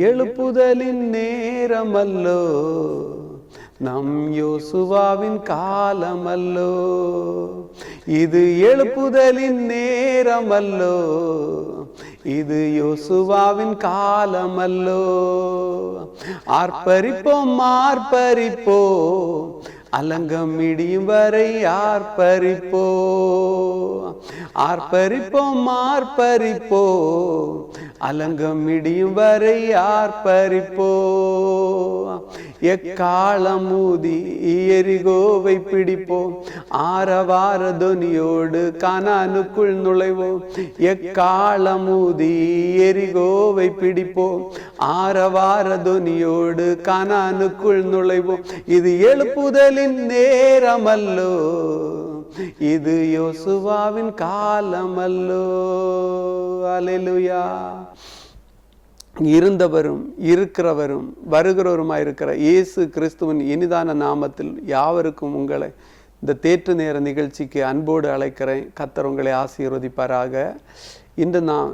எழுப்புதலின் நேரமல்லோ? நம் யோசுவாவின் காலமல்லோ? இது எழுப்புதலின் நேரமல்லோ? இது யோசுவாவின் காலமல்லோ? ஆர்ப்பரிப்போம் ஆர்ப்பரிப்போம். அலங்கம் இடியும் வரை ஆர்ப்பரிப்போ. ஆர்ப்பரிப்போம் ஆர்ப்பரிப்போ அலங்கம் இடியும் வரை ஆர்ப்பரிப்போ. எக்காலமூதி எரிகோவை பிடிப்போம். ஆரவார துனியோடு கனானுக்குள் நுழைவோம். எக்காலமூதி எரிகோவை பிடிப்போம். ஆரவார துனியோடு கனானுக்குள் நுழைவோம். இது எழுப்புதலின் நேரமல்லோ. இது யோசுவாவின் காலமல்லோ. அலைலுயா இருந்தவரும் இருக்கிறவரும் வருகிறவருமாயிருக்கிற இயேசு கிறிஸ்துவின் இனிதான நாமத்தில் யாவருக்கும் உங்களை இந்த தேற்று நேர நிகழ்ச்சிக்கு அன்போடு அழைக்கிறேன். கத்தர் உங்களை ஆசீர்வதிப்பாராக. இன்று நான்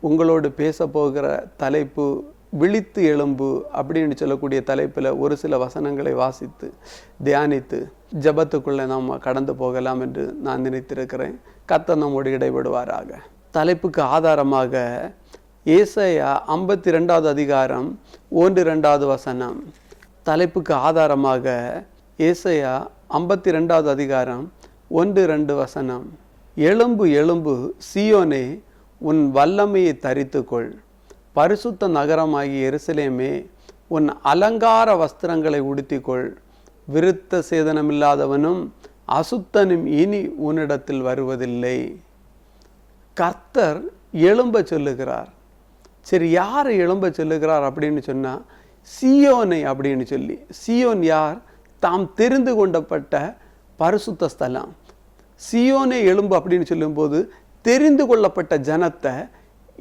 உங்களோடு பேச போகிற தலைப்பு விழித்து எலும்பு அப்படின்னு சொல்லக்கூடிய தலைப்பில் ஒரு சில வசனங்களை வாசித்து தியானித்து ஜபத்துக்குள்ளே நாம் கடந்து போகலாம் என்று நான் நினைத்திருக்கிறேன். கத்தர் நம்மோடு இடைபடுவாராக. தலைப்புக்கு ஆதாரமாக ஏசையா ஐம்பத்தி ரெண்டாவது அதிகாரம் ஒன்று ரெண்டாவது வசனம். தலைப்புக்கு ஆதாரமாக ஏசையா ஐம்பத்தி ரெண்டாவது அதிகாரம் ஒன்று ரெண்டு வசனம். எலும்பு எலும்பு சியோனே உன் வல்லமையை தரித்துக்கொள். பரிசுத்த நகரமாகிய எருசலேமே உன் அலங்கார வஸ்திரங்களை உடுத்திக்கொள். விருத்த சேதனமில்லாதவனும் அசுத்தனும் இனி உன்னிடத்தில் வருவதில்லை. கர்த்தர் எழும்ப சொல்லுகிறார். சரி யார் எழும்ப சொல்லுகிறார் அப்படின்னு சொன்னால் சியோனை அப்படின்னு சொல்லி. சியோன் யார்? தாம் தெரிந்து கொண்டப்பட்ட பரிசுத்த ஸ்தலம். சியோனை எழும்பு அப்படின்னு சொல்லும்போது தெரிந்து கொள்ளப்பட்ட ஜனத்தை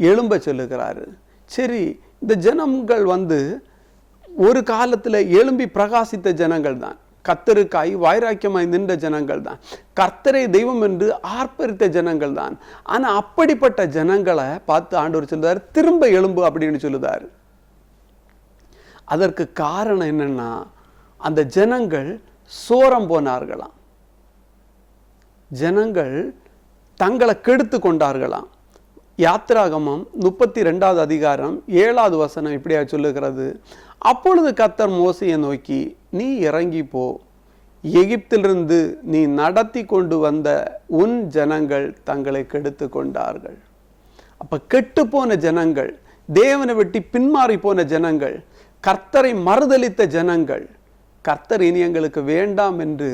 எழும்ப சொல்லுகிறாரு. சரி இந்த ஜனங்கள் வந்து ஒரு காலத்தில் எழும்பி பிரகாசித்த ஜனங்கள் தான் கத்தருக்காய் வைராக்கியமாய் நின்ற ஜனங்கள் தான் கர்த்தரை தெய்வம் என்று ஆர்ப்பரித்த ஜனங்கள் தான் ஆனா அப்படிப்பட்ட ஜனங்களை பார்த்து ஆண்டவர் சொல்லுதார் திரும்ப எலும்பு அப்படின்னு சொல்லுதார். அதற்கு காரணம் என்னன்னா அந்த ஜனங்கள் சோரம் போனார்களாம். ஜனங்கள் தங்களை கெடுத்து கொண்டார்களாம். யாத்திராகமம் முப்பத்தி ரெண்டாவது அதிகாரம் ஏழாவது வசனம் இப்படியா சொல்லுகிறது? அப்பொழுது கத்தர் மோசையை நோக்கி நீ இறங்கி போ. எகிப்திலிருந்து நீ நடத்தி கொண்டு வந்த உன் ஜனங்கள் தங்களை கெடுத்து கொண்டார்கள் அப்போ கெட்டு போன ஜனங்கள் தேவனை வெட்டி பின்மாறி போன ஜனங்கள் கர்த்தரை மறுதலித்த ஜனங்கள் கர்த்தர் இனி எங்களுக்கு வேண்டாம் என்று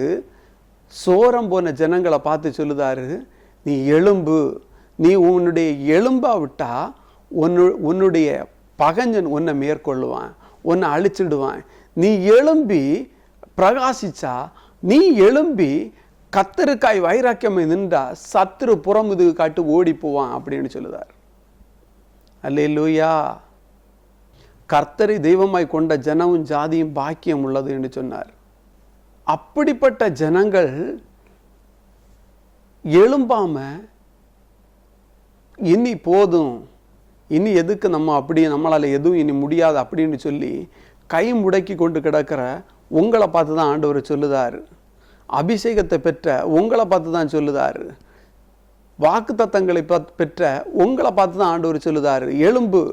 சோரம் போன ஜனங்களை பார்த்து சொல்லுதாரு நீ எலும்பு நீ உன்னுடைய எலும்பா விட்டா உன்னு உன்னுடைய பகஞ்சன் உன்னை மேற்கொள்ளுவான். உன்னை அழிச்சிடுவான். நீ எழும்பி பிரகாசிச்சா நீ எழும்பி கத்தருக்காய் வைராக்கியமை நின்றா சத்துரு புறமுதுகு காட்டு ஓடி போவான் அப்படின்னு சொல்லுதார். அல்லே லூயா கர்த்தரை தெய்வமாய் கொண்ட ஜனமும் ஜாதியும் பாக்கியம் உள்ளது என்று சொன்னார். அப்படிப்பட்ட ஜனங்கள் எழும்பாம இனி போதும். இனி எதுக்கு நம்ம அப்படி நம்மளால் எதுவும் இனி முடியாது அப்படின்னு சொல்லி கை முடக்கி கொண்டு கிடக்கிற உங்களை பார்த்து தான் ஆண்டவர் சொல்லுதாரு. அபிஷேகத்தை பெற்ற உங்களை பார்த்து தான் சொல்லுதார். வாக்கு தத்தங்களை பெற்ற உங்களை பார்த்து தான் ஆண்டவர் சொல்லுதார். எலும்பு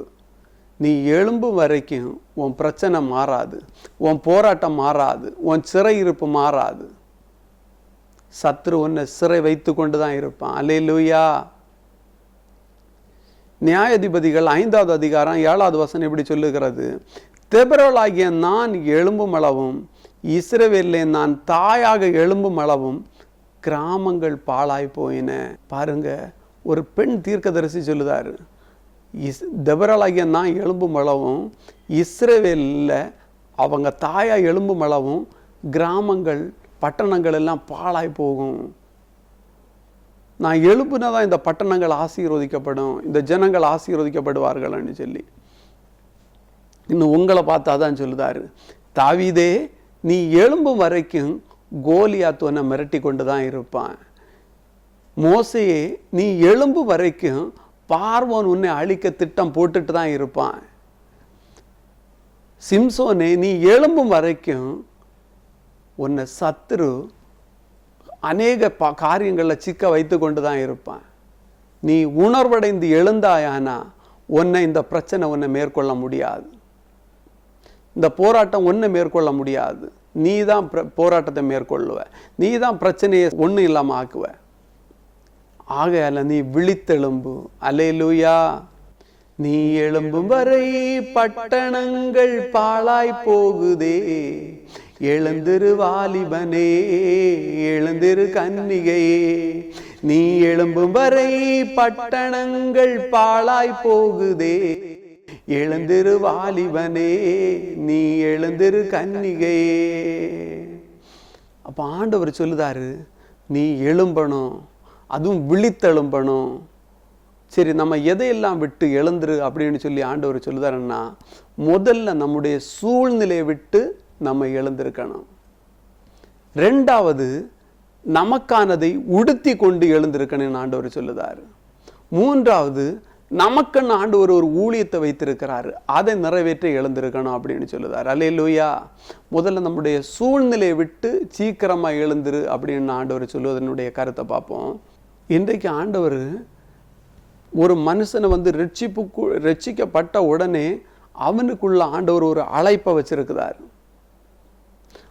நீ எலும்பு வரைக்கும் உன் பிரச்சனை மாறாது. உன் போராட்டம் மாறாது. உன் சிறை இருப்பு மாறாது. சத்ரு உன்னை சிறை வைத்து கொண்டு தான் இருப்பான். அலே லூயா நியாயாதிபதிகள் ஐந்தாவது அதிகாரம் ஏழாவது வசனம் எப்படி சொல்லுகிறது? தெபரோலாகிய நான் எழும்பும் அளவும் இஸ்ரவேலே நான் தாயாக எழும்பும் அளவும் கிராமங்கள் பாழாய் போயின. பாருங்க ஒரு பெண் தீர்க்கதரிசி சொல்லுதாரு. இஸ் தெபரலாகிய நான் எலும்பும் அளவும் இஸ்ரவேலில் அவங்க தாயா எலும்பும் அளவும் கிராமங்கள் பட்டணங்கள் எல்லாம் பாழாய் போகும். நான் எழுப்புனதான் இந்த பட்டணங்கள் ஆசீர்வதிக்கப்படும் இந்த ஜனங்கள் ஆசீர்வதிக்கப்படுவார்கள்னு சொல்லி. இன்னும் உங்களை பார்த்தா தான் சொல்லுதாரு. தாவிதே நீ எழும்பும் வரைக்கும் கோலியாத் உன்னை மிரட்டி கொண்டு தான் இருப்பான். மோசையே நீ எழும்பு வரைக்கும் பார்வோன் உன்னை அழிக்க திட்டம் போட்டுட்டு தான் இருப்பான். சிம்சோனே நீ எழும்பும் வரைக்கும் உன்னை சத்துரு அநேக ப காரியங்களில் சிக்க வைத்து கொண்டு தான் இருப்பான். நீ உணர்வடைந்து எழுந்தாயானா உன்னை இந்த பிரச்சனை உன்னை மேற்கொள்ள முடியாது. இந்த போராட்டம் ஒன்றை மேற்கொள்ள முடியாது. நீ தான் போராட்டத்தை மேற்கொள்ளுவ. நீ தான் பிரச்சனையை ஒன்றும் இல்லாமல் ஆக்குவ. ஆகையால நீ விழித்தெழும்பு. அலையிலூயா நீ எழும்பும் வரை பட்டணங்கள் பாழாய் போகுதே. எழுந்திரு வாலிபனே எழுந்திரு கன்னிகையே. நீ எழும்பும் வரை பட்டணங்கள் பாழாய் போகுதே. எழுந்திரு வாலிபனே நீ எழுந்திரு கன்னிகையே. அப்போ ஆண்டவர் சொல்லுதாரு நீ எழும்பணும் அதுவும் விழித்தெழும்பணும். சரி நம்ம எதையெல்லாம் விட்டு எழுந்துரு? அப்படின்னு சொல்லி ஆண்டவர் சொல்லுதாருன்னா முதல்ல நம்முடைய சூழ்நிலையை விட்டு நம்ம எழுந்திருக்கணும். ரெண்டாவது நமக்கானதை உடுத்தி கொண்டு எழுந்திருக்கணும்னு ஆண்டவர் சொல்லுதாரு. மூன்றாவது நமக்குன்னு ஆண்டவர் ஒரு ஊழியத்தை வைத்திருக்கிறாரு. அதை நிறைவேற்ற எழுந்திருக்கணும் அப்படின்னு சொல்லுதார். அல்லே லூயா முதல்ல நம்முடைய சூழ்நிலையை விட்டு சீக்கிரமா எழுந்துரு அப்படின்னு ஆண்டவர் சொல்லுவதனுடைய கருத்தை பார்ப்போம். இன்றைக்கு ஆண்டவர் ஒரு மனுஷனை வந்து ரட்சிப்புக்கு ரட்சிக்கப்பட்ட உடனே அவனுக்குள்ள ஆண்டவர் ஒரு அழைப்பை வச்சிருக்கிறார்.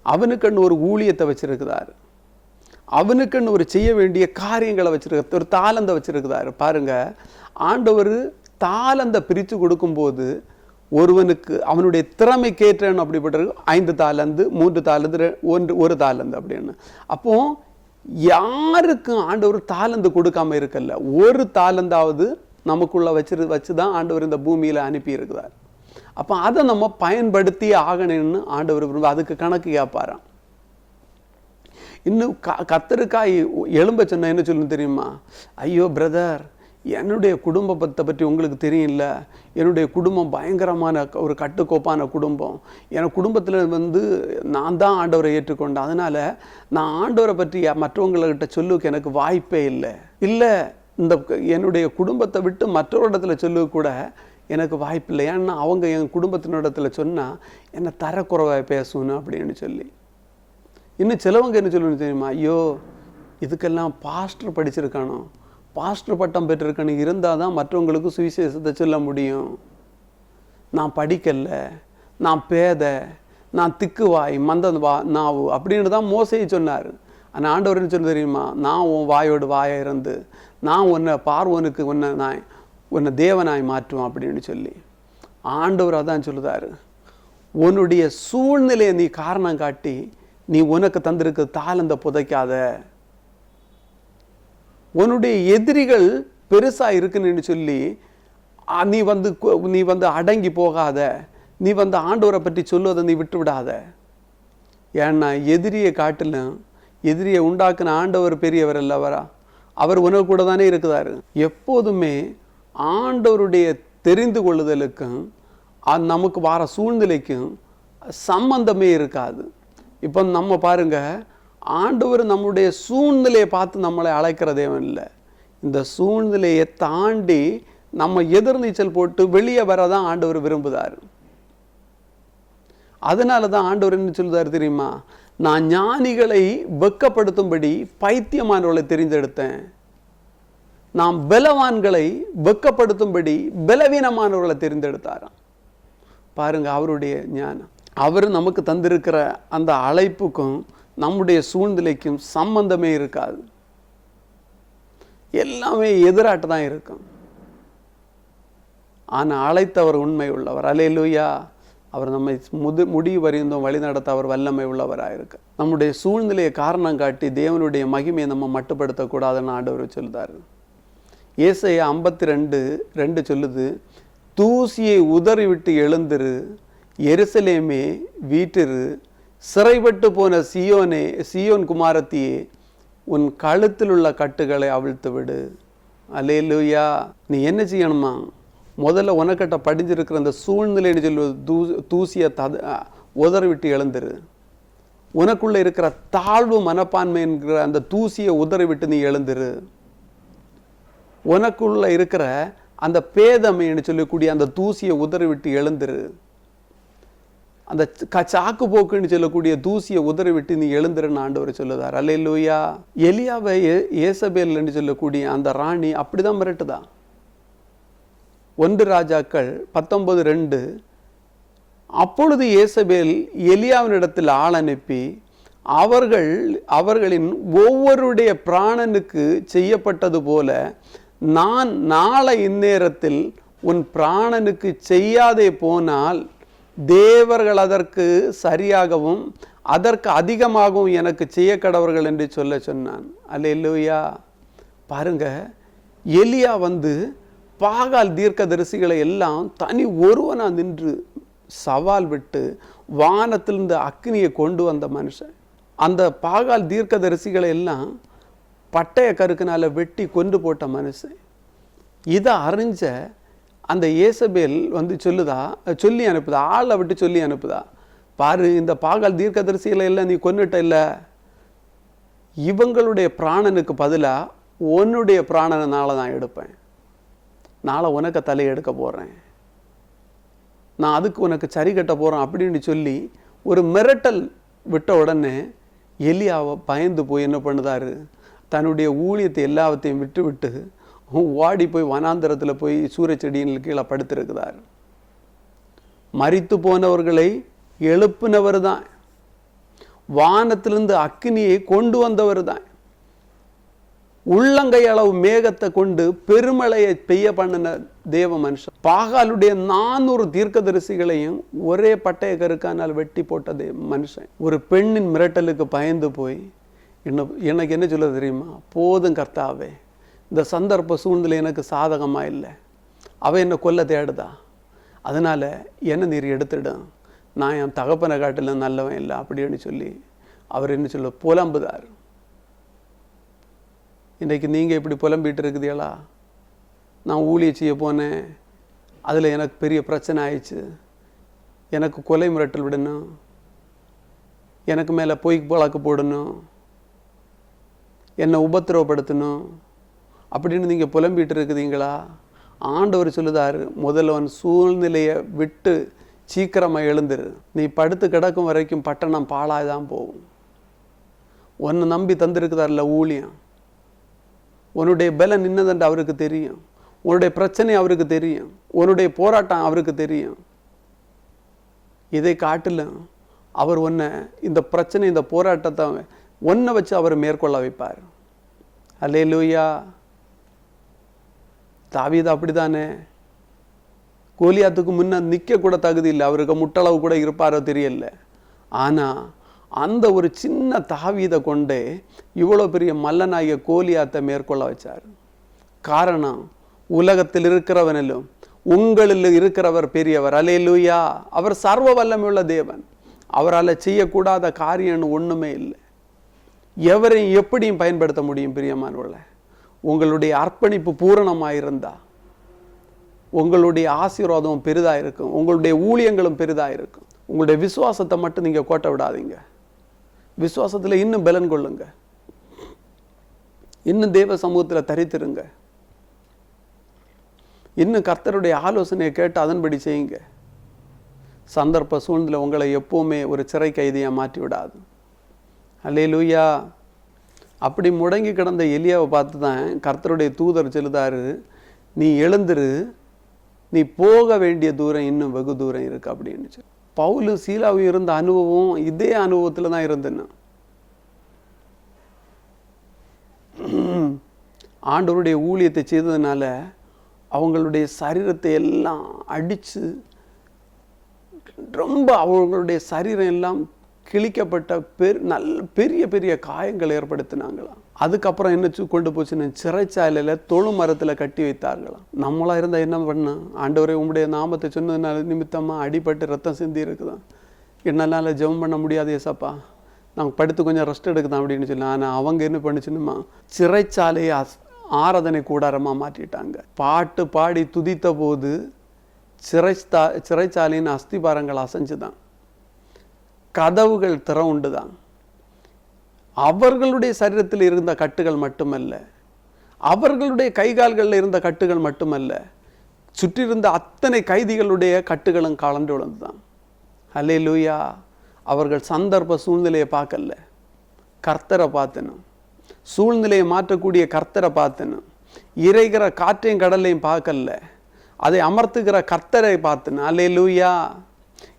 அவனுக்குன்னு ஒரு ஊழியத்தை வச்சிருக்கிறார். அவனுக்குன்னு ஒரு செய்ய வேண்டிய காரியங்களை வச்சுருக்க ஒரு தாளந்தை வச்சுருக்குதாரு பாருங்க ஆண்டவர் தாளந்தை பிரித்து கொடுக்கும்போது ஒருவனுக்கு அவனுடைய திறமைக்கேற்றன்னு அப்படிப்பட்ட ஐந்து தாளந்து மூன்று தாளந்து ஒன்று ஒரு தாளந்து அப்படின்னு. அப்போ யாருக்கும் ஆண்டவர் தாளந்து கொடுக்காம இருக்கல்ல ஒரு தாளந்தாவது நமக்குள்ளே வச்சிரு வச்சு தான் ஆண்டவர் இந்த பூமியில் அனுப்பி இருக்கிறார் அப்போ அதை நம்ம பயன்படுத்தியே ஆகணும்னு ஆண்டவர் விரும்ப அதுக்கு கணக்கு கேட்பாராம். இன்னும் க கத்தருக்காய் எலும்ப சொன்ன என்ன சொல்லணும் தெரியுமா? ஐயோ பிரதர் என்னுடைய குடும்பத்தை பற்றி உங்களுக்கு தெரியல. என்னுடைய குடும்பம் பயங்கரமான ஒரு கட்டுக்கோப்பான குடும்பம். என் குடும்பத்தில் வந்து நான் தான் ஆண்டவரை ஏற்றுக்கொண்டேன். அதனால் நான் ஆண்டவரை பற்றி மற்றவங்கள்கிட்ட சொல்லுக்கு எனக்கு வாய்ப்பே இல்லை. இல்லை இந்த என்னுடைய குடும்பத்தை விட்டு மற்றவரிடத்தில் சொல்லு எனக்கு வாய்ப்பு இல்லை ஏன்னா அவங்க என் குடும்பத்தினிடத்தில் சொன்னால் என்னை தரக்குறைவாக பேசணும் அப்படின்னு சொல்லி. இன்னும் சிலவங்க என்ன சொல்லணும் தெரியுமா? ஐயோ இதுக்கெல்லாம் பாஸ்டர் படிச்சிருக்கானோ பாஸ்டர் பட்டம் பெற்றிருக்கணும். இருந்தால் தான் மற்றவங்களுக்கு சுவிசேஷத்தை சொல்ல முடியும். நான் படிக்கல. நான் பேதை. நான் திக்குவாய். மந்த வா நாவு. அப்படின்னு தான் மோசையை சொன்னார். ஆனால் ஆண்டவர் என்ன சொல்ல தெரியுமா? நான் உன் வாயோடு வாயை இருந்து நான் உன்னை பார்வனுக்கு உன்னை நான் உன்னை தேவனாய் மாற்றுவேன் அப்படின்னு சொல்லி ஆண்டவராக தான் சொல்லுதாரு. உன்னுடைய சூழ்நிலையை நீ காரணம் காட்டி நீ உனக்கு தந்திருக்க தாளந்த புதைக்காத. உன்னுடைய எதிரிகள் பெருசா இருக்குன்னு சொல்லி நீ வந்து நீ வந்து அடங்கி போகாத. நீ வந்து ஆண்டவரை பற்றி சொல்லுவதை நீ விட்டு விடாத ஏன்னா எதிரியை காட்டிலும் எதிரியை உண்டாக்குன ஆண்டவர் பெரியவர் அல்லவரா அவர் உனக்கு கூட தானே இருக்குதாரு. எப்போதுமே ஆண்டவருடைய தெரிந்து கொள்ளுதலுக்கும் அது நமக்கு வர சூழ்நிலைக்கும் சம்பந்தமே இருக்காது. இப்போ நம்ம பாருங்க ஆண்டவர் நம்முடைய சூழ்நிலையை பார்த்து நம்மளை அழைக்கிறதே இல்லை. இந்த சூழ்நிலையை தாண்டி நம்ம எதிர்நீச்சல் போட்டு வெளியே வரதான் ஆண்டவர் விரும்புதார். அதனால தான் ஆண்டவர் என்ன சொல்லுதார் தெரியுமா? நான் ஞானிகளை வெக்கப்படுத்தும்படி பைத்தியமானவர்களை தெரிந்தெடுத்தேன். நாம் பலவான்களை வெக்கப்படுத்தும்படி பலவீனமானவர்களை தேர்ந்தெடுத்தாராம். பாருங்க அவருடைய ஞானம். அவர் நமக்கு தந்திருக்கிற அந்த அழைப்புக்கும் நம்முடைய சூழ்நிலைக்கும் சம்பந்தமே இருக்காது. எல்லாமே எதிராட்டு தான் இருக்கும். ஆனால் அழைத்தவர் உண்மை உள்ளவர். அலையலூயா அவர் நம்மை முது முடிவு வரைந்தும் வழிநடத்த அவர் வல்லமை உள்ளவராக இருக்கு. நம்முடைய சூழ்நிலையை காரணம் காட்டி தேவனுடைய மகிமையை நம்ம மட்டுப்படுத்தக்கூடாதுன்னு ஆண்டவர் சொல்லுதாரு ஏசையா ஐம்பத்தி ரெண்டு ரெண்டு சொல்லுது தூசியை உதறிவிட்டு எழுந்திரு எருசலேமே வீட்டிரு சிறைப்பட்டு போன சியோனே சியோன் குமாரத்தியே உன் கழுத்தில் உள்ள கட்டுகளை அவிழ்த்து விடு. அலேலுயா நீ என்ன செய்யணுமா? முதல்ல உனக்கிட்ட படிஞ்சிருக்கிற அந்த சூழ்நிலைன்னு சொல்லுவது தூ தூசியை தத உதறி விட்டு எழுந்துரு. உனக்குள்ளே இருக்கிற தாழ்வு மனப்பான்மை என்கிற அந்த தூசியை உதறி விட்டு நீ எழுந்துரு. உனக்குள்ள இருக்கிற அந்த பேதமைன்னு சொல்லக்கூடிய அந்த தூசியை உதறி விட்டு எழுந்துரு. அந்த க- சாக்கு போக்குன்னு சொல்லக்கூடிய தூசியை உதறி விட்டு நீ எழுந்துருன்னு ஆண்டவர் சொல்லுதார். அல்லேலூயா. எலியாவை ஏசபேல்னு சொல்லக்கூடிய அந்த ராணி அப்படிதான் மிரட்டுதா? ஒன்று ராஜாக்கள் பத்தொன்பது ரெண்டு. அப்பொழுது ஏசபேல் எலியாவினிடத்தில் ஆள் அனுப்பி அவர்கள் அவர்களின் ஒவ்வொருடைய பிராணனுக்கு செய்யப்பட்டது போல நான் நாளை இந்நேரத்தில் உன் பிராணனுக்கு செய்யாதே போனால் தேவர்கள் அதற்கு சரியாகவும் அதற்கு அதிகமாகவும் எனக்கு செய்ய கடவர்கள் என்று சொல்ல சொன்னான். அல்லேலூயா. பாருங்க எலியா வந்து பாகால் தீர்க்க தரிசிகளை எல்லாம் தனி ஒருவனாக நின்று சவால் விட்டு வானத்திலிருந்து அக்னியை கொண்டு வந்த மனுஷன். அந்த பாகால் தீர்க்கதரிசிகளை எல்லாம் பட்டய கருக்குனால் வெட்டி கொண்டு போட்ட மனுஷன். இதை அறிஞ்ச அந்த ஏசபேல் வந்து சொல்லுதா சொல்லி அனுப்புதா ஆளை விட்டு சொல்லி அனுப்புதா? பாரு இந்த பாகால் தீர்க்கதரிசியில் எல்லாம் நீ கொன்னுட்ட இல்லை. இவங்களுடைய பிராணனுக்கு பதிலா உன்னுடைய பிராணனை நாளை நான் எடுப்பேன். நாளை உனக்கு தலை எடுக்க போகிறேன் நான் அதுக்கு உனக்கு சரி கட்ட போகிறேன் அப்படின்னு சொல்லி ஒரு மிரட்டல் விட்ட உடனே எலியாவை பயந்து போய் என்ன பண்ணுதாரு? தன்னுடைய ஊழியத்தை எல்லாத்தையும் விட்டுவிட்டு ஓடி போய் வனாந்திரத்தில் போய் சூரிய செடியின் கீழே படுத்திருக்கிறார். மறித்து போனவர்களை எழுப்பினவர் தான். வானத்திலிருந்து அக்னியை கொண்டு வந்தவர் தான். உள்ளங்கை அளவு மேகத்தை கொண்டு பெருமழையை பெய்ய பண்ணின தேவ மனுஷன். பாகாலுடைய நானூறு தீர்க்கதரிசிகளையும் ஒரே பட்டய கருக்கானால் வெட்டி போட்ட தேவ மனுஷன். ஒரு பெண்ணின் மிரட்டலுக்கு பயந்து போய் என்ன எனக்கு என்ன சொல்ல தெரியுமா? போதும் கர்த்தாவே. இந்த சந்தர்ப்ப சூழ்நிலை எனக்கு சாதகமா இல்லை. அவ என்னை கொல்ல தேடுதா? அதனால என்ன நீர் எடுத்துடும்? நான் என் தகப்பனை காட்டிலும் நல்லவன் இல்லை அப்படின்னு சொல்லி அவர் என்ன சொல்ல புலம்புதார். இன்றைக்கு நீங்கள் இப்படி புலம்பிட்டு இருக்குதீங்களா நான் ஊழிய செய்ய போனேன். அதில் எனக்கு பெரிய பிரச்சனை ஆயிடுச்சு. எனக்கு கொலை மிரட்டல் விடணும். எனக்கு மேலே பொய் வழக்கு போடணும். என்னை உபத்திரவப்படுத்தணும். அப்படின்னு நீங்கள் புலம்பிட்டு இருக்குதீங்களா ஆண்டவர் சொல்லுதார் முதல்வன் சூழ்நிலையை விட்டு சீக்கிரமாக எழுந்துரு. நீ படுத்து கிடக்கும் வரைக்கும் பட்டணம் பாழாக தான் போகும். உன்னை நம்பி தந்திருக்குதார்ல ஊழியம். உன்னுடைய பலம் நின்னதுண்டு அவருக்கு தெரியும். உன்னுடைய பிரச்சனை அவருக்கு தெரியும். உன்னுடைய போராட்டம் அவருக்கு தெரியும். இதை காட்டிலும் அவர் உன்னை இந்த பிரச்சனை இந்த போராட்டத்தை ஒன்றை வச்சு அவர் மேற்கொள்ள வைப்பார். அல்லே லூயா தாவீது அப்படிதானே கோலியாத்துக்கு முன்ன நிற்க கூட தகுதி இல்லை. அவருக்கு முட்டளவு கூட இருப்பாரோ தெரியல. ஆனா அந்த ஒரு சின்ன தாவீதை கொண்டே இவ்வளோ பெரிய மல்லனாகிய கோலியாத்தை மேற்கொள்ள வச்சார். காரணம் உலகத்தில் இருக்கிறவனிலும் உங்களில் இருக்கிறவர் பெரியவர். அலே லூயா அவர் சர்வ வல்லமையுள்ள தேவன். அவரால் செய்யக்கூடாத காரியம் ஒண்ணுமே இல்லை. எவரையும் எப்படியும் பயன்படுத்த முடியும் பிரியமானவர்கள உங்களுடைய அர்ப்பணிப்பு பூரணமாக இருந்தா உங்களுடைய ஆசீர்வாதம் பெரிதா இருக்கும் உங்களுடைய ஊழியங்களும் பெரிதா இருக்கும் உங்களுடைய விசுவாசத்தை மட்டும் நீங்க கோட்டை விடாதீங்க. விசுவாசத்துல இன்னும் பலன் கொள்ளுங்க. இன்னும் தேவ சமூகத்தில் தரித்திருங்க. இன்னும் கர்த்தருடைய ஆலோசனையை கேட்டு அதன்படி செய்யுங்க. சந்தர்ப்ப சூழ்நிலை உங்களை எப்போவுமே ஒரு சிறை கைதியாக மாற்றி விடாது அல்லேலூயா. அப்படி முடங்கி கிடந்த எலியாவை பார்த்து தான் கர்த்தருடைய தூதர் செலுத்தாரு நீ எழுந்துரு நீ போக வேண்டிய தூரம் இன்னும் வெகு தூரம் இருக்கு அப்படின்னு சொல்லி. பவுலு சீலாவும் இருந்த அனுபவம் இதே அனுபவத்தில் தான் இருந்தேன்னு ஆண்டவருடைய ஊழியத்தை செய்ததுனால அவங்களுடைய சரீரத்தை எல்லாம் அடிச்சு ரொம்ப அவங்களுடைய சரீரம் எல்லாம் கிழிக்கப்பட்ட பெர் நல்ல பெரிய பெரிய காயங்கள் ஏற்படுத்தினாங்களாம் அதுக்கப்புறம் என்ன கொண்டு போச்சுன்னு சிறைச்சாலையில் தொழு மரத்தில் கட்டி வைத்தார்களாம் நம்மளாக இருந்தால் என்ன பண்ண? ஆண்டவரே உங்களுடைய நாமத்தை சொன்னதுனால நிமித்தமாக அடிபட்டு ரத்தம் சிந்தி இருக்குதான் என்னால் ஜெபம் பண்ண முடியாது ஏசப்பா. நாங்கள் படுத்து கொஞ்சம் ரெஸ்ட் எடுக்குதான் அப்படின்னு சொல்லி ஆனால் அவங்க என்ன பண்ணுச்சுன்னுமா? சிறைச்சாலையை அஸ் ஆராதனை கூடாரமாக மாற்றிட்டாங்க. பாட்டு பாடி துதித்த போது சிறைச்சா சிறைச்சாலையின் அஸ்திபாரங்கள் அசைஞ்சுதான். கதவுகள் திறவுண்டு தான் அவர்களுடைய சரீரத்தில் இருந்த கட்டுகள் மட்டுமல்ல. அவர்களுடைய கைகால்களில் இருந்த கட்டுகள் மட்டுமல்ல. சுற்றியிருந்த அத்தனை கைதிகளுடைய கட்டுகளும் கலந்து விழுந்துதான். ஹலே லூயா அவர்கள் சந்தர்ப்ப சூழ்நிலையை பார்க்கல. கர்த்தரை பார்த்தனும். சூழ்நிலையை மாற்றக்கூடிய கர்த்தரை பார்த்தனும். இறைகிற காற்றையும் கடலையும் பார்க்கல. அதை அமர்த்துகிற கர்த்தரை பார்த்தனும். அல்லே லூயா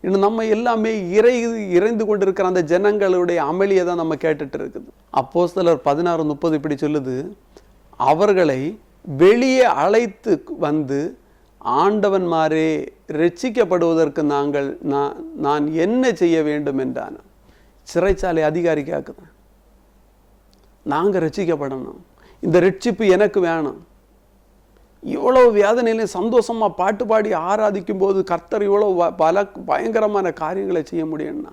இன்னும் நம்ம எல்லாமே இறை இறைந்து கொண்டிருக்கிற அந்த ஜனங்களுடைய அமளியை தான் நம்ம கேட்டுட்டு இருக்குது. அப்போ சிலர் பதினாறு முப்பது இப்படி சொல்லுது அவர்களை வெளியே அழைத்து வந்து ஆண்டவன்மாரே ரட்சிக்கப்படுவதற்கு நாங்கள் நான் நான் என்ன செய்ய வேண்டும் என்றான். சிறைச்சாலை அதிகாரி கேட்குறேன் நாங்கள் ரட்சிக்கப்படணும். இந்த ரட்சிப்பு எனக்கு வேணும். இவ்வளவு வேதனையிலையும் சந்தோஷமா பாட்டு பாடி ஆராதிக்கும் போது கர்த்தர் இவ்வளவு பல பயங்கரமான காரியங்களை செய்ய முடியும்னா?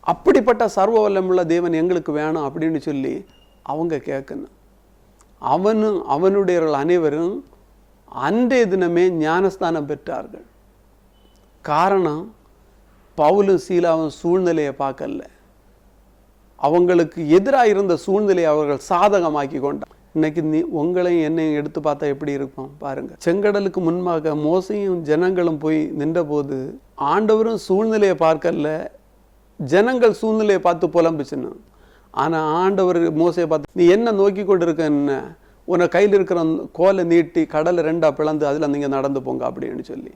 அப்படிப்பட்ட சர்வ வல்லமுள்ள தேவன் எங்களுக்கு வேணும் அப்படின்னு சொல்லி அவங்க கேட்கணும். அவனும் அவனுடையவர்கள் அனைவரும் அன்றைய தினமே ஞானஸ்தானம் பெற்றார்கள். காரணம் பவுலும் சீலாவும் சூழ்நிலையை பார்க்கல. அவங்களுக்கு எதிராக இருந்த சூழ்நிலையை அவர்கள் சாதகமாக்கி கொண்டார் இன்னைக்கு நீ உங்களையும் என்னையும் எடுத்து பார்த்தா எப்படி இருக்கும் பாருங்க. செங்கடலுக்கு முன்பாக மோசையும் ஜனங்களும் போய் நின்றபோது ஆண்டவரும் சூழ்நிலையை பார்க்கல. ஜனங்கள் சூழ்நிலையை பார்த்து புலம்புச்சுன்னு. ஆனால் ஆண்டவர் மோசையை பார்த்து நீ என்ன நோக்கி கொண்டு இருக்க என்ன? உன கையில் இருக்கிற கோலை நீட்டி கடலை ரெண்டாக பிளந்து அதில் நீங்கள் நடந்து போங்க அப்படின்னு சொல்லி.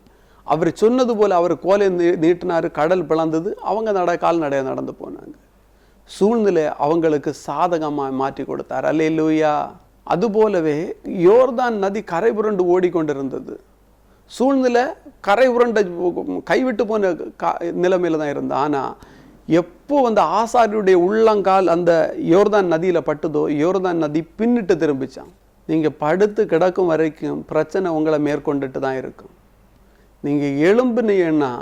அவர் சொன்னது போல் அவர் கோலை நீட்டினார் கடல் பிளந்தது அவங்க நட கால்நடையாக நடந்து போனாங்க. சூழ்நிலை அவங்களுக்கு சாதகமாக மாற்றி கொடுத்தார். அல்ல அல்லேலூயா! அதுபோலவே யோர்தான் நதி கரை புரண்டு ஓடிக்கொண்டிருந்தது. சூழ்நிலை கரை உருண்டை கைவிட்டு போன கா நிலைமையில தான் இருந்தது. ஆனால் எப்போ அந்த ஆசாரியுடைய உள்ளங்கால் அந்த யோர்தான் நதியில் பட்டுதோ யோர்தான் நதி பின்னிட்டு திரும்பிச்சான். நீங்கள் படுத்து கிடக்கும் வரைக்கும் பிரச்சனை உங்களை மேற்கொண்டுட்டு தான் இருக்கும். நீங்கள் எழும்புனீங்கன்னா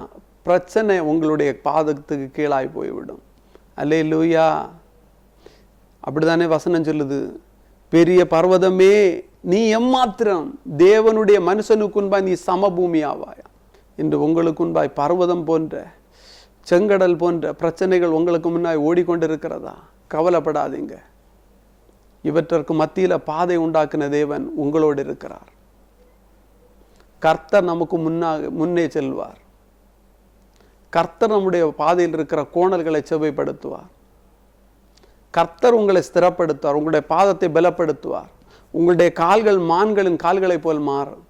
பிரச்சனை உங்களுடைய பாதத்துக்கு கீழாய் போய்விடும். அல்லே லூயா அப்படி தானே வசனம் சொல்லுது? பெரிய பர்வதமே நீ எம்மாத்திரம் தேவனுடைய மனுஷனுக்குன்பாய் நீ சமபூமி ஆவாயா இன்று உங்களுக்குன்பாய் பர்வதம் போன்ற செங்கடல் போன்ற பிரச்சனைகள் உங்களுக்கு முன்னாய் ஓடிக்கொண்டிருக்கிறதா? கவலைப்படாதீங்க. இவற்றிற்கு மத்தியில பாதை உண்டாக்கின தேவன் உங்களோடு இருக்கிறார். கர்த்தர் நமக்கு முன்னாக முன்னே செல்வார். கர்த்தர் நம்முடைய பாதையில் இருக்கிற கோணல்களை செவைப்படுத்துவார் கர்த்தர் உங்களை ஸ்திரப்படுத்துவார் உங்களுடைய பாதத்தை பலப்படுத்துவார். உங்களுடைய கால்கள் மான்களின் கால்களைப் போல் மாறும்.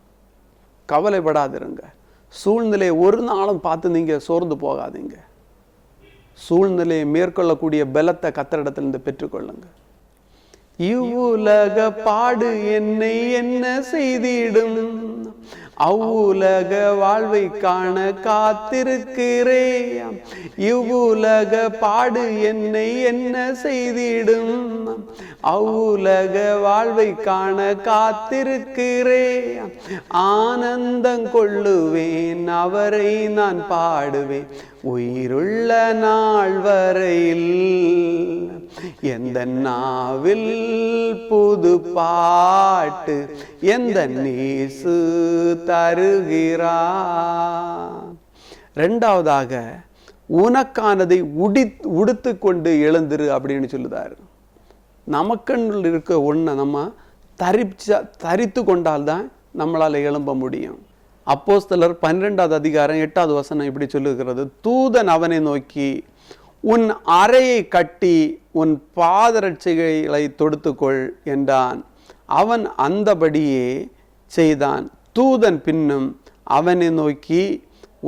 கவலைப்படாதிருங்க. சூழ்நிலையை ஒரு நாளும் பார்த்து நீங்க சோர்ந்து போகாதீங்க. சூழ்நிலையை மேற்கொள்ளக்கூடிய பலத்தை கத்தரிடத்திலிருந்து பெற்றுக்கொள்ளுங்க. இவ்வுலக பாடு என்னை என்ன செய்திடும்? அவ்வுலக வாழ்வை காண காத்திருக்கிறேன். இவ்வுலக பாடு என்னை என்ன செய்திடும். அவ்வுலக வாழ்வை காண காத்திருக்கிறேன். ஆனந்தம் கொள்ளுவேன் அவரை நான் பாடுவேன். உயிருள்ள நாள் வரையில் எந்த நாவில் புது பாட்டு எந்த நீசு தருகிறார் ரெண்டாவதாக உனக்கானதை உடி உடுத்து கொண்டு எழுந்துரு அப்படின்னு சொல்லுதாரு. நமக்கண்ணில் இருக்க ஒன்றை நம்ம தரிச்சா தரித்து கொண்டால்தான் நம்மளால எழும்ப முடியும். அப்போஸ்தலர் பன்னிரெண்டாவது அதிகாரம் எட்டாவது வசனம் இப்படி சொல்லுகிறது. தூதன் அவனை நோக்கி உன் அறையை கட்டி உன் பாதரட்சிகளை தொடுத்துக்கொள் என்றான். அவன் அந்தபடியே செய்தான். தூதன் பின்னும் அவனை நோக்கி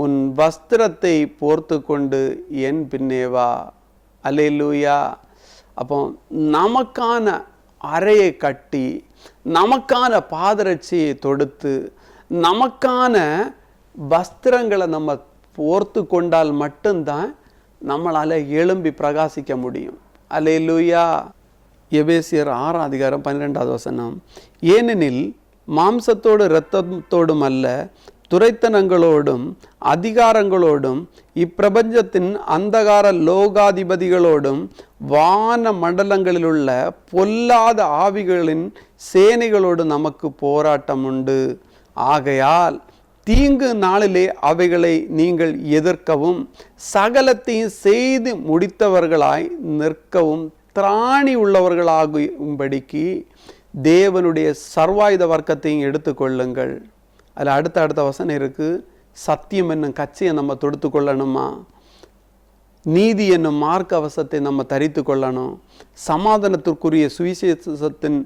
உன் வஸ்திரத்தை போர்த்து கொண்டு என் பின்னே வா. லூயா அப்போ நமக்கான அறையை கட்டி நமக்கான பாதரட்சியை தொடுத்து நமக்கான வஸ்திரங்களை நம்ம போர்த்து கொண்டால் மட்டும்தான் நம்மளால் எழும்பி பிரகாசிக்க முடியும். அல்லேலூயா. எபேசியர் ஆறாம் அதிகாரம் பன்னிரெண்டாவது வசனம். ஏனெனில் மாம்சத்தோடு இரத்தத்தோடும் அல்ல துரைத்தனங்களோடும் அதிகாரங்களோடும் இப்பிரபஞ்சத்தின் அந்தகார லோகாதிபதிகளோடும் வான மண்டலங்களிலுள்ள பொல்லாத ஆவிகளின் சேனைகளோடு நமக்கு போராட்டம் உண்டு ஆகையால் தீங்கு நாளிலே அவைகளை நீங்கள் எதிர்க்கவும் சகலத்தையும் செய்து முடித்தவர்களாய் நிற்கவும் திராணி உள்ளவர்களாகும்படிக்கு தேவனுடைய சர்வாயுத வர்க்கத்தையும் எடுத்துக்கொள்ளுங்கள். அதில் அடுத்த அடுத்த வசனம் இருக்குது சத்தியம் என்னும் கச்சையை நம்ம தொடுத்து கொள்ளணுமா? நீதி என்னும் மார்க்க அவசத்தை நம்ம தரித்து கொள்ளணும். சமாதானத்திற்குரிய சுவிசேஷத்தின்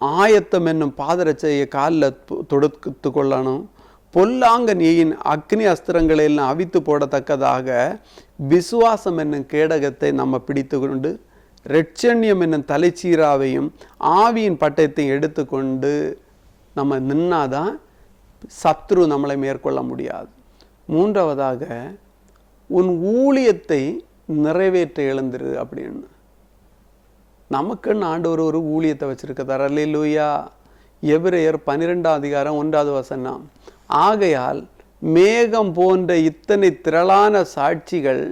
ஆயத்தம் என்னும் பாதரட்சையை காலில் தொடுத்து கொள்ளணும். பொல்லாங்க நீயின் அக்னி அஸ்திரங்களை எல்லாம் அவித்து போடத்தக்கதாக விசுவாசம் என்னும் கேடகத்தை நம்ம பிடித்து கொண்டு ரெட்சண்யம் என்னும் தலைச்சீராவையும் ஆவியின் பட்டயத்தையும் எடுத்துக்கொண்டு நம்ம நின்னாதான் சத்ரு நம்மளை மேற்கொள்ள முடியாது. மூன்றாவதாக உன் ஊழியத்தை நிறைவேற்ற எழுந்துரு அப்படின்னு. நமக்குன்னு ஆண்டவர் ஒரு ஊழியத்தை வச்சிருக்கிறார். அல்லையா எவ்ரேயர் பன்னிரெண்டாம் அதிகாரம் ஒன்றாவது வசனம். ஆகையால் மேகம் போன்ற இத்தனை திரளான சாட்சிகள்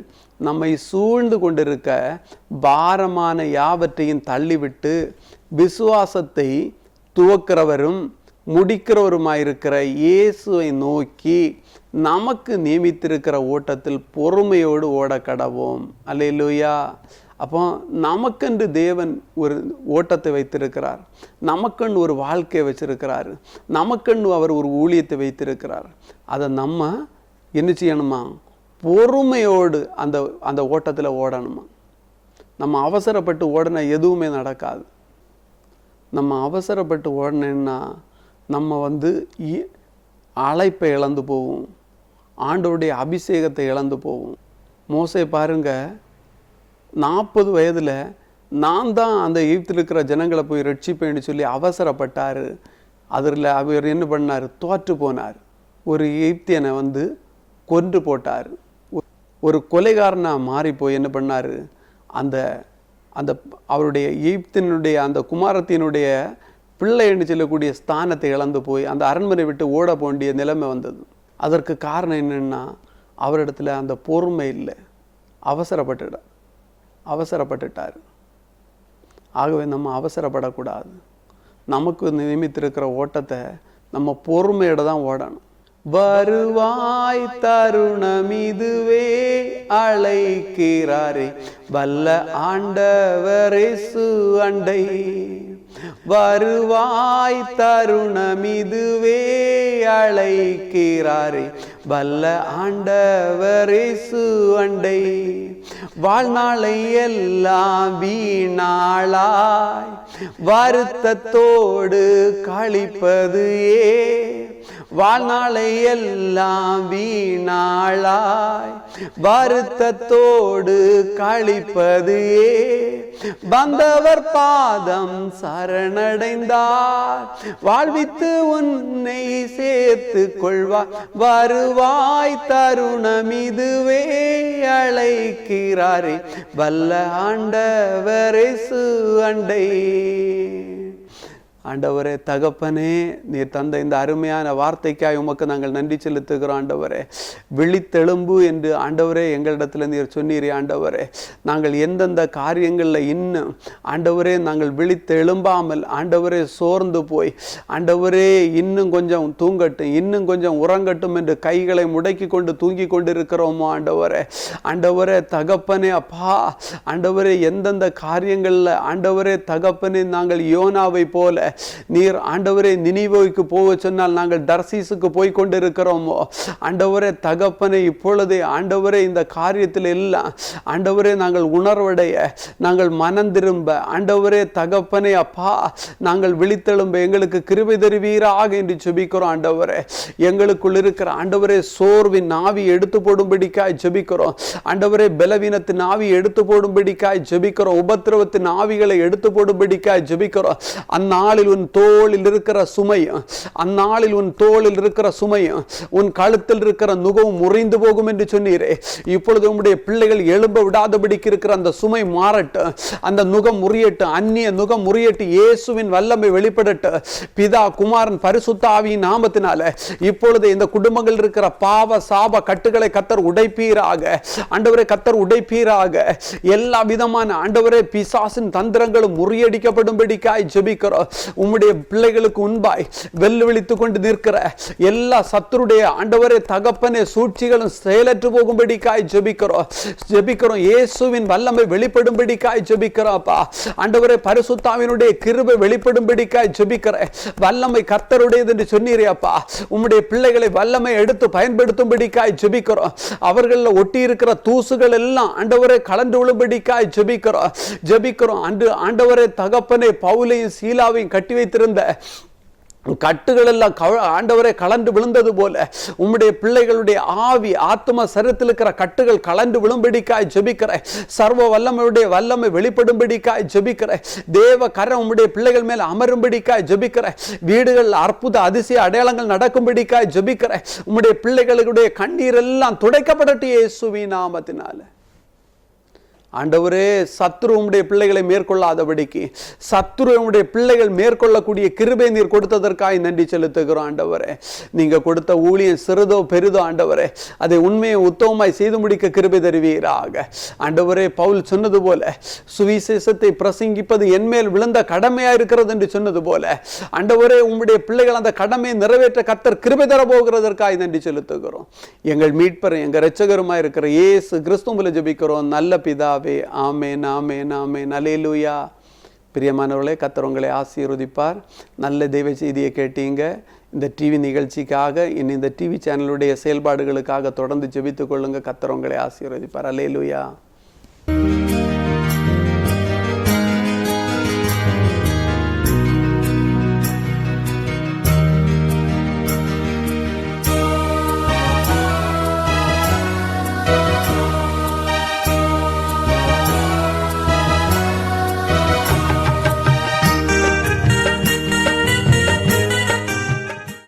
நம்மை சூழ்ந்து கொண்டிருக்க பாரமான யாவற்றையும் தள்ளிவிட்டு விசுவாசத்தை துவக்கிறவரும் முடிக்கிறவருமாயிருக்கிற இயேசுவை நோக்கி நமக்கு நியமித்திருக்கிற ஓட்டத்தில் பொறுமையோடு ஓட கடவோம் அல்லேலூயா. அப்போ நமக்கென்று தேவன் ஒரு ஓட்டத்தை வைத்திருக்கிறார். நமக்கென்று ஒரு வாழ்க்கையை வச்சிருக்கிறார். நமக்கென்று அவர் ஒரு ஊழியத்தை வைத்திருக்கிறார். அதை நம்ம என்ன செய்யணுமா? பொறுமையோடு அந்த அந்த ஓட்டத்தில் ஓடணுமா? நம்ம அவசரப்பட்டு ஓடினா எதுவுமே நடக்காது. நம்ம அவசரப்பட்டு ஓடணுன்னா நம்ம வந்து இ- அழைப்பை இழந்து போவோம். ஆண்டோடைய அபிஷேகத்தை இழந்து போவோம். மோசை பாருங்க நாற்பது வயதில் நான் தான் அந்த எகிப்தில் இருக்கிற ஜனங்களை போய் ரட்சிப்பேன்னு சொல்லி அவசரப்பட்டார். அதில் அவர் என்ன பண்ணார்? தோற்று போனார். ஒரு எகிப்தியனை வந்து கொன்று போட்டார். ஒரு கொலைகாரனாக மாறி போய் என்ன பண்ணார்? அந்த அந்த அவருடைய எகிப்தினுடைய அந்த குமாரத்தினுடைய பிள்ளைன்னு சொல்லக்கூடிய ஸ்தானத்தை இழந்து போய் அந்த அரண்மனை விட்டு ஓட வேண்டிய நிலைமை வந்தது. அதற்கு காரணம் என்னென்னா அவரிடத்துல அந்த பொறுமை இல்லை. அவசரப்பட்டுட அவசரப்பட்டுட்டார். ஆகவே நம்ம அவசரப்படக்கூடாது. நமக்கு நியமித்திருக்கிற ஓட்டத்தை நம்ம பொறுமையோட தான் ஓடணும். வருவாய் தருணம் இதுவே அழைக்கிறாரே வல்ல ஆண்டவரே சு அண்டை. வருவாய் தருணம் இதுவே அழைக்கிறாரே. வல்ல ஆண்டவரே அண்டை. வாழ்நாளை எல்லாம் வீணாளாய். வருத்தத்தோடு கழிப்பது ஏ வாழ்நாளை எல்லாம் வீணாளாய் வருத்தத்தோடு கழிப்பது ஏ. வந்தவர் பாதம் சரணடைந்தார் வாழ்வித்து உன்னை சேர்த்து கொள்வார். வருவாய் தருணம் இதுவே அழைக்கிறாரே வல்ல ஆண்டவரே சு அண்டை. ஆண்டவரே தகப்பனே நீர் தந்த இந்த அருமையான வார்த்தைக்காய் உமக்கு நாங்கள் நன்றி செலுத்துகிறோம் ஆண்டவரே. விழித்தெழும்பு என்று ஆண்டவரே எங்களிடத்துல நீர் சொன்னீரே ஆண்டவரே. நாங்கள் எந்தெந்த காரியங்களில் இன்னும் ஆண்டவரே நாங்கள் விழித்தெழும்பாமல் ஆண்டவரே சோர்ந்து போய் ஆண்டவரே இன்னும் கொஞ்சம் தூங்கட்டும் இன்னும் கொஞ்சம் உறங்கட்டும் என்று கைகளை முடக்கி கொண்டு தூங்கி கொண்டிருக்கிறோமோ ஆண்டவரே. ஆண்டவரே தகப்பனே அப்பா ஆண்டவரே எந்தெந்த காரியங்களில் ஆண்டவரே தகப்பனே நாங்கள் யோனாவை போல நீர் ஆண்டவரே நினைவோய்க்கு போக சொன்னால் நாங்கள் தர்சீசுக்கு போய் கொண்டிருக்கிறோமோ. ஆண்டவரே தகப்பனை இப்பொழுதே ஆண்டவரே இந்த காரியத்தில் எல்லாம் ஆண்டவரே நாங்கள் உணர்வடைய நாங்கள் மனம் திரும்ப ஆண்டவரே தகப்பனை அப்பா நாங்கள் விழித்தெழும்ப எங்களுக்கு கிருபை தருவீராக என்று ஜெபிக்கிறோம் ஆண்டவரே. எங்களுக்குள் இருக்கிற ஆண்டவரே சோர்வின் ஆவி எடுத்து போடும்படிக்காய் ஜெபிக்கிறோம். ஆண்டவரே பலவீனத்தின் நாவி எடுத்து போடும்படிக்காய் ஜெபிக்கிறோம். உபத்திரவத்தின் ஆவிகளை எடுத்து போடும்படிக்காய் ஜெபிக்கிறோம். அந்நாள் அந்நாளில் உன் தோளில் இருக்கிற சுமையும் அந்நாளில் உன் தோளில் இருக்கிற சுமையும் உன் கழுத்தில் இருக்கிற நுகவும் முறிந்து போகும் என்று சொன்னீரே. இப்பொழுது உங்களுடைய பிள்ளைகள் எழும்ப விடாதபடிக்கு இருக்கிற அந்த சுமை மாறட்டு அந்த நுகம் முறியட்டு அந்நிய நுகம் முறியட்டு இயேசுவின் வல்லமை வெளிப்படட்டு. பிதா குமாரன் பரிசுத்தாவியின் நாமத்தினால இப்பொழுது இந்த குடும்பங்கள் இருக்கிற பாவ சாப கட்டுகளை கத்தர் உடைப்பீராக. ஆண்டவரே கத்தர் உடைப்பீராக. எல்லா விதமான ஆண்டவரே பிசாசின் தந்திரங்களும் முறியடிக்கப்படும்படிக்காய் ஜெபிக்கிறோம். உம்முடைய பிள்ளைகளுக்கு முன்பாய் வெல்லுவிழித்து கொண்டு நிற்கிற எல்லா சத்துருடைய ஆண்டவரே தகப்பனே சூழ்ச்சிகளும் செயலற்று போகும்படிக்காய் ஜெபிக்கிறோம். ஜெபிக்கிறோம். இயேசுவின் வல்லமை வெளிப்படும்படிக்காய் ஜெபிக்கிறோம்ப்பா ஆண்டவரே பரிசுத்தாவினுடைய கிருபை வெளிப்படும்படிக்காய் ஜெபிக்கிறேன். வல்லமை கர்த்தருடையது என்று சொன்னீரேப்பா உம்முடைய பிள்ளைகளை வல்லமை எடுத்து பயன்படுத்தும்படிக்காய் ஜெபிக்கிறோம். அவர்களில் ஒட்டி இருக்கிற தூசுகள் எல்லாம் ஆண்டவரே கலந்து விழும்படிக்காய் ஜெபிக்கிறோம். ஜெபிக்கிறோம். அன்று ஆண்டவரே தகப்பனே பவுலையும் சீலாவையும் கட்டி வைத்திருந்த. கட்டுகள் எல்லாம் ஆண்டவரை ஆண்டவரே கலண்டு விழுந்தது போல உம்முடைய பிள்ளைகளுடைய ஆவி ஆத்ம சரத்தில் இருக்கிற கட்டுகள் கலண்டு விழும்படிக்காய் ஜெபிக்கிறேன். சர்வ வல்லமையுடைய வல்லமை வெளிப்படும்படிக்காய் ஜெபிக்கிறேன். தேவ கரம் உம்முடைய பிள்ளைகள் மேல் அமரும்படிக்காய் ஜெபிக்கிறேன். வீடுகள் அற்புத அதிசய அடையாளங்கள் நடக்கும்படிக்காய் ஜெபிக்கிறேன். உம்முடைய பிள்ளைகளுடைய கண்ணீர் எல்லாம் துடைக்கப்படட்டு சுவி நாமத்தினால. ஆண்டவரே சத்ரு உம்முடைய பிள்ளைகளை மேற்கொள்ளாதபடிக்கு சத்ரு உம்முடைய பிள்ளைகள் மேற்கொள்ளக்கூடிய கிருபை நீர் கொடுத்ததற்காய் நன்றி செலுத்துகிறோம் ஆண்டவரே. நீங்கள் கொடுத்த ஊழியம் சிறிதோ பெரிதோ ஆண்டவரே அதை உண்மையை உத்தமமாய் செய்து முடிக்க கிருபை தருவீராக. ஆண்டவரே பவுல் சொன்னது போல சுவிசேஷத்தை பிரசங்கிப்பது என்மேல் விழுந்த கடமையா இருக்கிறது என்று சொன்னது போல ஆண்டவரே உம்முடைய பிள்ளைகள் அந்த கடமையை நிறைவேற்ற கத்தர் கிருபை தர போகிறதற்காய் நன்றி செலுத்துகிறோம். எங்கள் மீட்பர் எங்கள் இரட்சகருமாய் இருக்கிற இயேசு கிறிஸ்துவில் ஜபிக்கிறோம். நல்ல பிதா பிதாவே ஆமேன் ஆமேன் ஆமேன். அலேலூயா பிரியமானவர்களே கத்தர் உங்களை ஆசீர்வதிப்பார். நல்ல தெய்வ செய்தியை கேட்டீங்க. இந்த டிவி நிகழ்ச்சிக்காக இனி இந்த டிவி சேனலுடைய செயல்பாடுகளுக்காக தொடர்ந்து ஜெபித்துக் கொள்ளுங்க. கத்தர் உங்களை ஆசீர்வதிப்பார். அலேலூயா